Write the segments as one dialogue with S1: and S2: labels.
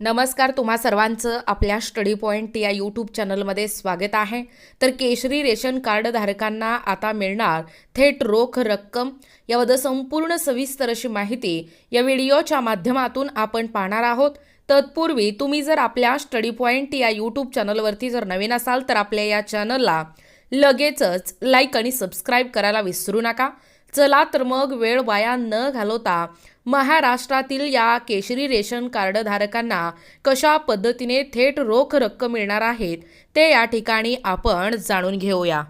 S1: नमस्कार तुम्हा सर्वांचं आपल्या स्टडी पॉईंट या यूट्यूब चॅनलमध्ये स्वागत आहे. तर केशरी रेशन कार्ड धारकांना आता मिळणार थेट रोख रक्कम. याबद्दल संपूर्ण सविस्तर अशी माहिती या व्हिडिओच्या माध्यमातून आपण पाहणार आहोत. तत्पूर्वी तुम्ही जर आपल्या स्टडी पॉईंट या यूट्यूब चॅनलवरती जर नवीन असाल तर आपल्या या चॅनलला लगेचच लाईक आणि सबस्क्राईब करायला विसरू नका. चला तर मग वेळ वाया न घालवता महाराष्ट्रातील या केशरी रेशन कार्ड धारकांना कशा पद्धतीने थेट रोख रक्कम मिळणार आहेत ते या ठिकाणी आपण जाणून घेऊया.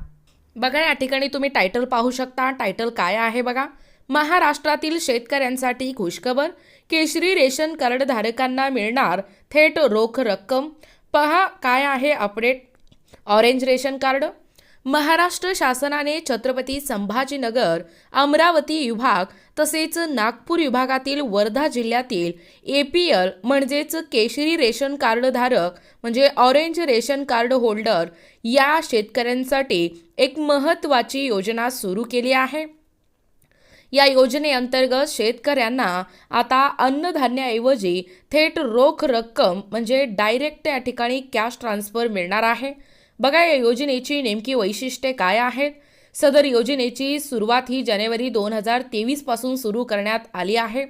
S1: बघा या ठिकाणी तुम्ही टायटल पाहू शकता. टायटल काय आहे बघा? महाराष्ट्रातील शेतकऱ्यांसाठी खुशखबर केशरी रेशन कार्ड धारकांना मिळणार थेट रोख रक्कम. पहा काय आहे update orange ration card. Maharashtra शासनाने छत्रपती संभाजीनगर अमरावती विभाग तसेच नागपूर विभागातील वर्धा जिल्ह्यातील ए पी एल म्हणजेच केशरी रेशन कार्डधारक म्हणजे ऑरेंज रेशन कार्ड होल्डर या शेतकऱ्यांसाठी एक महत्त्वाची योजना सुरू केली आहे. या योजनेअंतर्गत शेतकऱ्यांना आता अन्नधान्याऐवजी थेट रोख रक्कम म्हणजे डायरेक्ट या ठिकाणी कॅश ट्रान्सफर मिळणार आहे. बघा या योजनेची नेमकी वैशिष्ट्ये काय आहेत? सदर योजनेची सुरुवात ही जानेवारी दोन हजार तेवीसपासून सुरू करण्यात आली आहे.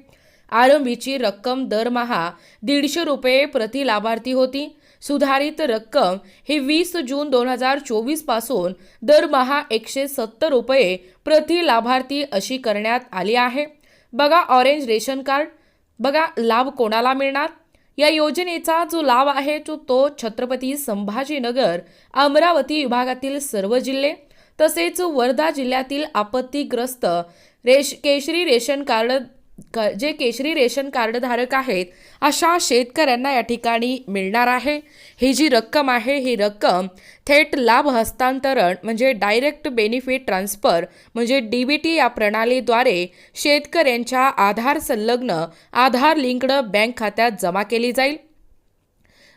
S1: आरंभीची रक्कम दरमहा दीडशे रुपये प्रति लाभार्थी होती. सुधारित रक्कम ही वीस जून दोन हजार चोवीसपासून दरमहा एकशे सत्तर रुपये प्रति लाभार्थी अशी करण्यात आली आहे. बघा ऑरेंज रेशन कार्ड. बघा लाभ कोणाला मिळणार? या योजनेचा जो लाभ आहे तो तो छत्रपती संभाजीनगर अमरावती विभागातील सर्व जिल्हे तसेच वर्धा जिल्ह्यातील आपत्तीग्रस्त रेश केशरी रेशन कार्ड क जे केशरी रेशन कार्डधारक आहेत अशा शेतकऱ्यांना या ठिकाणी मिळणार आहे. ही जी रक्कम आहे ही रक्कम थेट लाभ हस्तांतरण म्हणजे डायरेक्ट बेनिफिट ट्रान्सफर म्हणजे डी बी टी या प्रणालीद्वारे शेतकऱ्यांच्या आधार संलग्न आधार लिंक्ड बँक खात्यात जमा केली जाईल.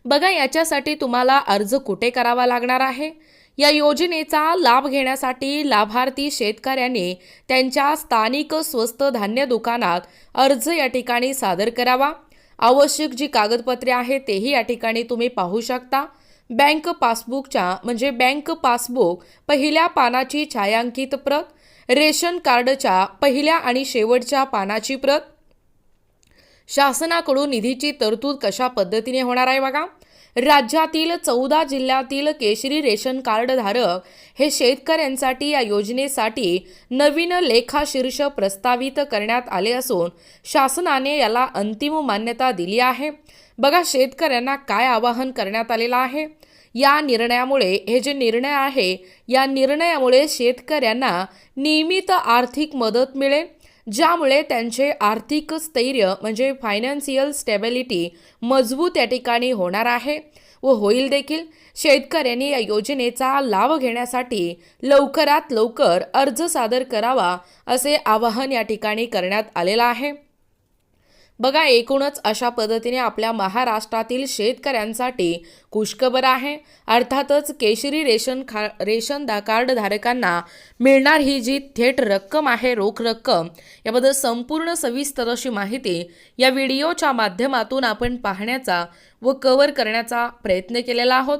S1: बघा याच्यासाठी तुम्हाला अर्ज कुठे करावा लागणार आहे? या योजनेचा लाभ घेण्यासाठी लाभार्थी शेतकऱ्यांनी त्यांच्या स्थानिक स्वस्त धान्य दुकानात अर्ज या ठिकाणी सादर करावा. आवश्यक जी कागदपत्रे आहेत तेही या ठिकाणी तुम्ही पाहू शकता. बँक पासबुकच्या म्हणजे बँक पासबुक पहिल्या पानाची छायांकित प्रत रेशन कार्डच्या पहिल्या आणि शेवटच्या पानाची प्रत शासनाकडून निधीची तरतूद कशा पद्धतीने होणार आहे बघा? राज्यातील चौदा जिल्ह्यातील केशरी रेशन कार्ड धारक हे शेतकऱ्यांसाठी या योजनेसाठी नवीन लेखाशीर्ष प्रस्तावित करण्यात आले असून शासनाने याला अंतिम मान्यता दिली आहे. बघा शेतकऱ्यांना काय आवाहन करण्यात आलेलं आहे? या निर्णयामुळे हे जे निर्णय आहे या निर्णयामुळे शेतकऱ्यांना नियमित आर्थिक मदत मिळेल. ज्यामुळे त्यांचे आर्थिक स्थैर्य म्हणजे फायनान्शियल स्टेबिलिटी मजबूत या ठिकाणी होणार आहे व होईल देखील. शेतकऱ्यांनी या योजनेचा लाभ घेण्यासाठी लवकरात लवकर अर्ज सादर करावा असे आवाहन या ठिकाणी करण्यात आलेलं आहे. बघा एकूणच अशा पद्धतीने आपल्या महाराष्ट्रातील शेतकऱ्यांसाठी खुशखबर आहे. अर्थातच केशरी रेशन खा रेशन दा कार्डधारकांना मिळणार ही जी थेट रक्कम आहे रोख रक्कम याबद्दल संपूर्ण सविस्तर अशी माहिती या व्हिडिओच्या माध्यमातून आपण पाहण्याचा व कव्हर करण्याचा प्रयत्न केलेला आहोत.